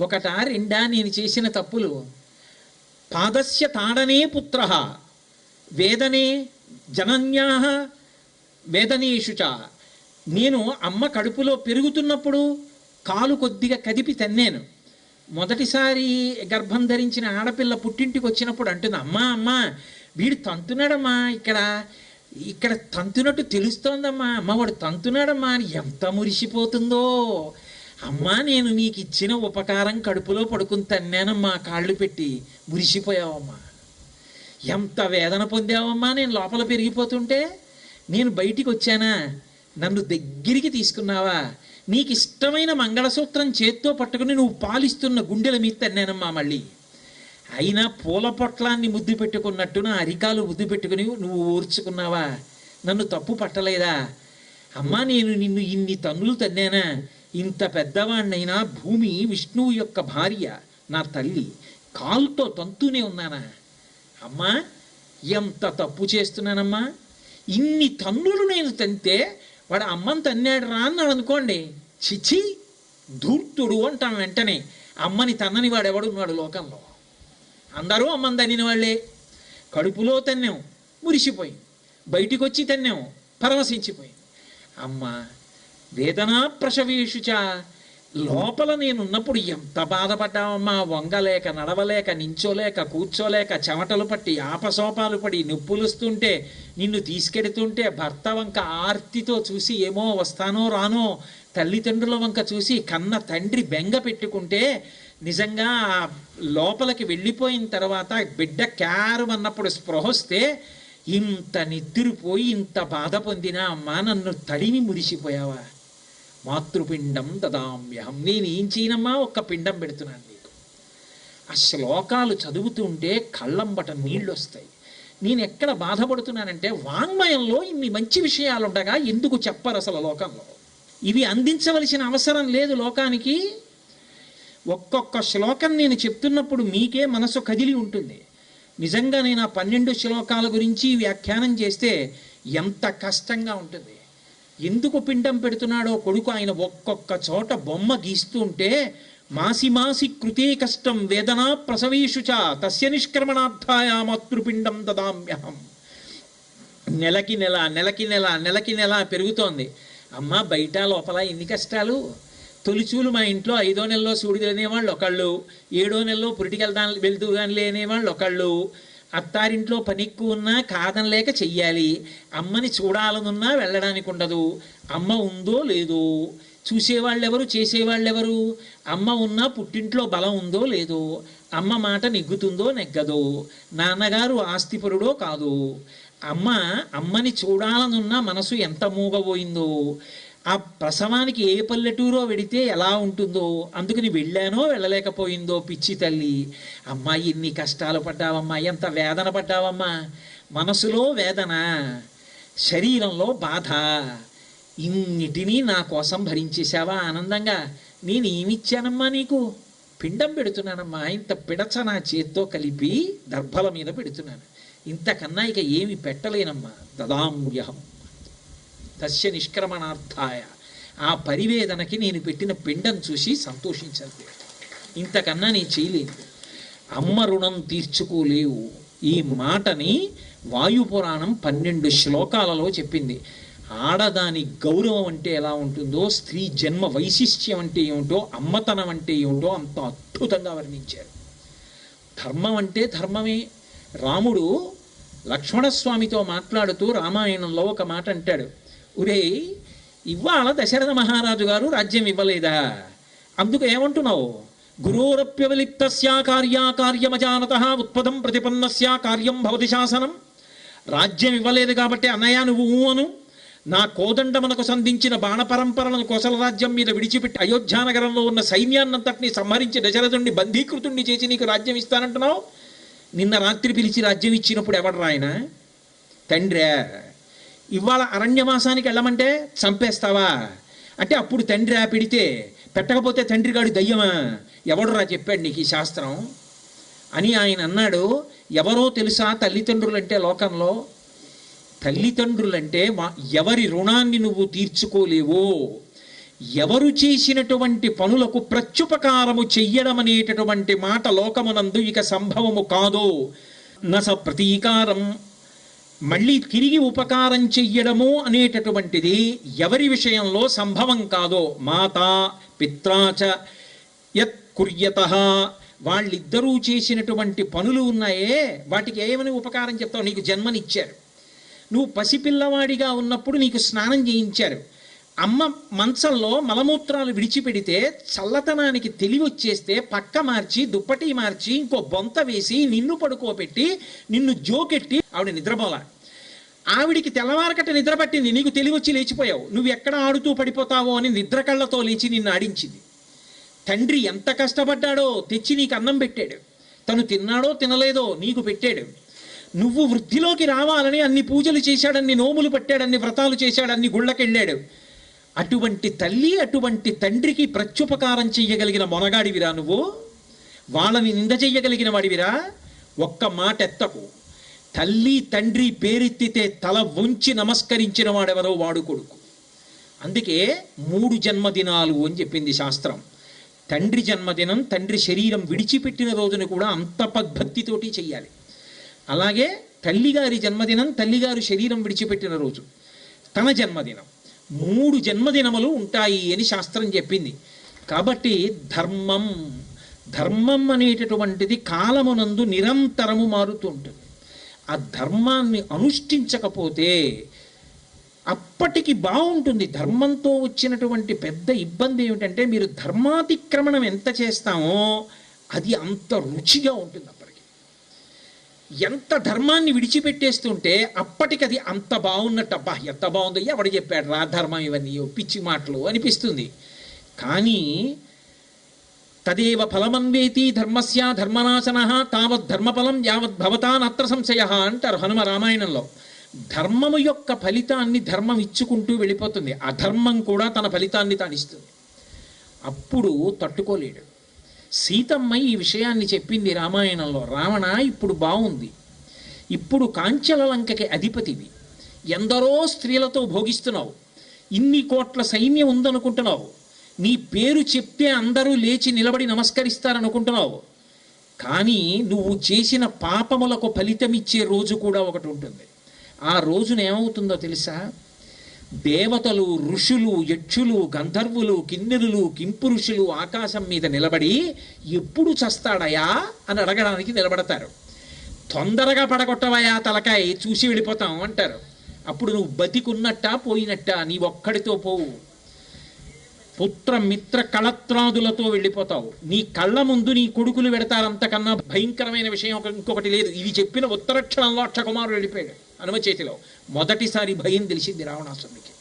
ఒకటా రెండా నేను చేసిన తప్పులు. పాదస్య తాడనే పుత్ర. వేదనే జనన్యా వేదనేషు నేను అమ్మ కడుపులో పెరుగుతున్నప్పుడు కాలు కొద్దిగా కదిపి తన్నాను. మొదటిసారి గర్భం ధరించిన ఆడపిల్ల పుట్టింటికి వచ్చినప్పుడు అంటుంది అమ్మా అమ్మా వీడు తంతున్నాడమ్మా ఇక్కడ. ఇక్కడ తంతునట్టు తెలుస్తోందమ్మా. అమ్మ వాడు తంతున్నాడమ్మా అని ఎంత మురిసిపోతుందో. అమ్మా నేను నీకు ఇచ్చిన ఉపకారం కడుపులో పడుకుని తన్నానమ్మా కాళ్ళు పెట్టి మురిసిపోయావమ్మా. ఎంత వేదన పొందావమ్మా నేను లోపల పెరిగిపోతుంటే? నేను బయటికి వచ్చానా? నన్ను దగ్గరికి తీసుకున్నావా? నీకు ఇష్టమైన మంగళసూత్రం చేత్తో పట్టుకుని నువ్వు పాలిస్తున్న గుండెల మీద తన్నానమ్మా మళ్ళీ. అయినా పూల పొట్లాన్ని ముద్దు పెట్టుకున్నట్టు నా అరికాలు ముద్దు పెట్టుకుని నువ్వు ఓర్చుకున్నావా నన్ను తప్పు పట్టలేదా? అమ్మా నేను నిన్ను ఇన్ని తన్నులు తన్నానా? ఇంత పెద్దవాణ్ణైనా భూమి విష్ణువు యొక్క భార్య నా తల్లి. కాలుతో తంతూనే ఉన్నానా? అమ్మా ఎంత తప్పు చేస్తున్నానమ్మా. ఇన్ని తన్నులు నేను తంతే వాడు అమ్మని తన్నాడు రా అన్నాడు అనుకోండి. చిచి ధూర్తుడు అంటాం వెంటనే. అమ్మని తన్నని వాడు ఎవడున్నాడు లోకంలో? అందరూ అమ్మని తన్నిన వాళ్ళే. కడుపులో తన్నాం మురిసిపోయింది బయటికి వచ్చి తన్నాం పరవశించిపోయింది అమ్మ వేదనా ప్రసవేషుచ లోపల నేనున్నప్పుడు ఎంత బాధపడ్డావమ్మా? వంగలేక నడవలేక నించోలేక కూర్చోలేక చెమటలు పట్టి ఆపసోపాలు పడి నొప్పులుస్తుంటే నిన్ను తీసుకెడుతుంటే భర్త వంక ఆర్తితో చూసి ఏమో వస్తానో రానో తల్లిదండ్రుల వంక చూసి కన్న తండ్రి బెంగ పెట్టుకుంటే నిజంగా ఆ లోపలికి వెళ్ళిపోయిన తర్వాత బిడ్డ క్యారు అన్నప్పుడు స్పృహొస్తే ఇంత నిద్రపోయి ఇంత బాధ పొందినా అమ్మా నన్ను తడిమి మురిసిపోయావా? మాతృపిండం దదామ్యహం. నేను ఏం చేయనమ్మా? ఒక్క పిండం పెడుతున్నాను నీకు. ఆ శ్లోకాలు చదువుతుంటే కళ్ళంబట నీళ్ళు వస్తాయి నేను ఎక్కడ బాధపడుతున్నానంటే వాంగ్మయంలో ఇన్ని మంచి విషయాలు ఉండగా ఎందుకు చెప్పరు అసలు లోకంలో? ఇవి అందించవలసిన అవసరం లేదు లోకానికి. ఒక్కొక్క శ్లోకం నేను చెప్తున్నప్పుడు మీకే మనసు కదిలి ఉంటుంది. నిజంగా నేను ఆ పన్నెండు శ్లోకాల గురించి వ్యాఖ్యానం చేస్తే ఎంత కష్టంగా ఉంటుంది. ఎందుకు పిండం పెడుతున్నాడో కొడుకు ఆయన ఒక్కొక్క చోట బొమ్మ గీస్తుంటే మాసి మాసి కృతే కష్టం వేదనా ప్రసవేషు చ తస్య నిష్క్రమణార్థాయ మాతృపిండం దదామ్యహం. నెలకి నెల నెలకి నెల నెలకి నెల పెరుగుతోంది. అమ్మ బయట లోపల ఎన్ని కష్టాలు? తొలిచూలు మా ఇంట్లో ఐదో నెలలో సూడిదనేవాళ్ళు ఒకళ్ళు ఏడో నెలలో పురిటికెళ్దాం వెళ్తూ కానీ లేనేవాళ్ళు ఒకళ్ళు అత్తారింట్లో పని ఎక్కువ ఉన్నా కాదనలేక చెయ్యాలి. అమ్మని చూడాలనున్నా వెళ్ళడానికి ఉండదు. అమ్మ ఉందో లేదో? చూసేవాళ్ళెవరు? చేసేవాళ్ళెవరు? అమ్మ ఉన్నా పుట్టింట్లో బలం ఉందో లేదో? అమ్మ మాట నెగ్గుతుందో నెగ్గదో? నాన్నగారు ఆస్తిపరుడో కాదు? అమ్మ అమ్మని చూడాలనున్న మనసు ఎంత మూగబోయిందో? ఆ ప్రసవానికి ఏ పల్లెటూరో వెడితే ఎలా ఉంటుందో అందుకని వెళ్ళానో వెళ్ళలేకపోయిందో పిచ్చి తల్లి. అమ్మా ఎన్ని కష్టాలు పడ్డావమ్మా ఎంత వేదన పడ్డావమ్మా. మనసులో వేదన శరీరంలో బాధ. ఇన్నిటినీ నా కోసం భరించేశావా ఆనందంగా? నేను ఏమిచ్చానమ్మా నీకు? పిండం పెడుతున్నానమ్మా. ఇంత పిడచ నా చేత్తో కలిపి దర్భల మీద పెడుతున్నాను. ఇంతకన్నా ఇక ఏమి పెట్టలేనమ్మా. దదామ్యహం తస్య నిష్క్రమణార్థాయ. ఆ పరివేదనకి నేను పెట్టిన పిండం చూసి సంతోషించాలి ఇంతకన్నా నేను చేయలేదు. అమ్మ రుణం తీర్చుకోలేవు. ఈ మాటని వాయుపురాణం పన్నెండు శ్లోకాలలో చెప్పింది. ఆడదాని గౌరవం అంటే ఎలా ఉంటుందో స్త్రీ జన్మ వైశిష్ట్యం అంటే ఏమిటో అమ్మతనం అంటే ఏమిటో అంత అద్భుతంగా వర్ణించారు. ధర్మం అంటే ధర్మమే. రాముడు లక్ష్మణస్వామితో మాట్లాడుతూ రామాయణంలో ఒక మాట అంటాడు. ఒరే ఇవాళ దశరథ మహారాజు గారు రాజ్యం ఇవ్వలేదా? అందుకు ఏమంటున్నావు? గురోరప్యవలిప్తస్యా కార్యాకార్యమజానత ఉత్పదం ప్రతిపన్నస్యా కార్యం భవతి శాసనం. రాజ్యం ఇవ్వలేదు కాబట్టి అన్నయ్య నువ్వు అను. నా కోదండమునకు సంధించిన బాణపరంపరలను కోసల రాజ్యం మీద విడిచిపెట్టి అయోధ్యానగరంలో ఉన్న సైన్యాన్నంతటిని సంహరించి దశరథుణ్ణి బంధీకృతుణ్ణి చేసి నీకు రాజ్యం ఇస్తానంటున్నావు? నిన్న రాత్రి పిలిచి రాజ్యం ఇచ్చినప్పుడు ఎవడు రాయన తండ్రే ఇవాళ అరణ్యవాసానికి వెళ్ళమంటే చంపేస్తావా? అంటే అప్పుడు తండ్రి ఆ పిడితే పెట్టకపోతే తండ్రి గాడు దయ్యమా? ఎవడురా చెప్పాడు నీకు ఈ శాస్త్రం? అని ఆయన అన్నాడు ఎవరో తెలుసా తల్లిదండ్రులంటే లోకంలో? తల్లిదండ్రులంటే మా ఎవరి రుణాన్ని నువ్వు తీర్చుకోలేవో? ఎవరు చేసినటువంటి పనులకు ప్రత్యుపకారము చెయ్యడం అనేటటువంటి మాట లోకమునందు ఇక సంభవము కాదు. నస ప్రతీకారం మళ్ళీ తిరిగి ఉపకారం చెయ్యడము అనేటటువంటిది ఎవరి విషయంలో సంభవం కాదో మాత పిత్రాచ యత్ కుర్యత. వాళ్ళిద్దరూ చేసినటువంటి పనులు ఉన్నాయే వాటికి ఏమని ఉపకారం చెప్తావు? నీకు జన్మనిచ్చారు. నువ్వు పసిపిల్లవాడిగా ఉన్నప్పుడు నీకు స్నానం చేయించారు. అమ్మ మంచంలో మలమూత్రాలు విడిచిపెడితే చల్లతనానికి తెలివి వచ్చేస్తే పక్క మార్చి దుప్పటి మార్చి ఇంకో బొంత వేసి నిన్ను పడుకోబెట్టి నిన్ను జోకెట్టి ఆవిడ నిద్రపోలా ఆవిడికి తెల్లవారకట నిద్ర పట్టింది నీకు తెలివొచ్చి లేచిపోయావు. నువ్వు ఎక్కడ ఆడుతూ పడిపోతావో అని నిద్ర కళ్ళతో లేచి నిన్ను ఆడించింది. తండ్రి ఎంత కష్టపడ్డాడో తెచ్చి నీకు అన్నం పెట్టాడు. తను తిన్నాడో తినలేదో నీకు పెట్టాడు. నువ్వు వృద్ధిలోకి రావాలని అన్ని పూజలు చేశాడన్ని నోములు పట్టాడన్ని వ్రతాలు చేశాడన్ని గుళ్ళకెళ్ళాడు. అటువంటి తల్లి అటువంటి తండ్రికి ప్రత్యుపకారం చెయ్యగలిగిన మొనగాడివిరా నువ్వు? వాళ్ళని నింద చెయ్యగలిగిన వాడివిరా? ఒక్క మాట ఎత్తకు తల్లి తండ్రి పేరెత్తితే తల వంచి నమస్కరించిన వాడెవరో వాడు కొడుకు. అందుకే మూడు జన్మదినాలు అని చెప్పింది శాస్త్రం. తండ్రి జన్మదినం తండ్రి శరీరం విడిచిపెట్టిన రోజున కూడా అంత భక్తితోటి చెయ్యాలి. అలాగే తల్లిగారి జన్మదినం తల్లిగారు శరీరం విడిచిపెట్టిన రోజు తన జన్మదినం. మూడు జన్మదినములు ఉంటాయి అని శాస్త్రం చెప్పింది. కాబట్టి ధర్మం ధర్మం అనేటటువంటిది కాలమునందు నిరంతరము మారుతూ ఉంటుంది ఆ ధర్మాన్ని అనుష్ఠించకపోతే అప్పటికి బాగుంటుంది. ధర్మంతో వచ్చినటువంటి పెద్ద ఇబ్బంది ఏమిటంటే మీరు ధర్మాతిక్రమణం ఎంత చేస్తామో అది అంత రుచిగా ఉంటుంది అప్పటికి ఎంత ధర్మాన్ని విడిచిపెట్టేస్తుంటే అప్పటికది అంత బాగున్నట్టు అబ్బా ఎంత బాగుందో ఎవడు చెప్పాడు రా ధర్మం ఇవన్నీ పిచ్చి మాటలు అనిపిస్తుంది. కానీ తదేవ ఫలమన్వేతి ధర్మస్య ధర్మనాశన తావత్ ధర్మఫలం యావత్ భవతానత్ర సంశయ అంటారు హనుమ రామాయణంలో. ధర్మము యొక్క ఫలితాన్ని ధర్మం ఇచ్చుకుంటూ వెళ్ళిపోతుంది. అధర్మం కూడా తన ఫలితాన్ని తానిస్తుంది. అప్పుడు తట్టుకోలేడు. సీతమ్మ ఈ విషయాన్ని చెప్పింది రామాయణంలో. రావణ ఇప్పుడు బాగుంది ఇప్పుడు కాంచల లంకకి అధిపతివి. ఎందరో స్త్రీలతో భోగిస్తున్నావు. ఇన్ని కోట్ల సైన్యం ఉందనుకుంటున్నావు. నీ పేరు చెప్తే అందరూ లేచి నిలబడి నమస్కరిస్తారనుకుంటున్నావు. కానీ నువ్వు చేసిన పాపములకు ఫలితమిచ్చే రోజు కూడా ఒకటి ఉంటుంది. ఆ రోజున ఏమవుతుందో తెలుసా? దేవతలు ఋషులు యక్షులు గంధర్వులు కిన్నెరులు కింపురుషులు ఆకాశం మీద నిలబడి ఎప్పుడు చస్తాడయా అని అడగడానికి నిలబడతారు. తొందరగా పడగొట్టవయా తలకాయ చూసి వెళ్ళిపోతాం అంటారు. అప్పుడు నువ్వు బతికున్నట్ట పోయినట్ట నీ ఒక్కడితో పోవు. పుత్ర మిత్ర కళత్రాదులతో వెళ్ళిపోతావు. నీ కళ్ళ ముందు నీ కొడుకులు పెడతారంతకన్నా భయంకరమైన విషయం ఇంకొకటి లేదు. ఇది చెప్పిన ఉత్తరక్షణంలో అక్షకుమారుడు వెళ్ళిపోయాడు. హనుమ చేతిలో. మొదటిసారి భయం తెలిసింది రావణాసురుడికి.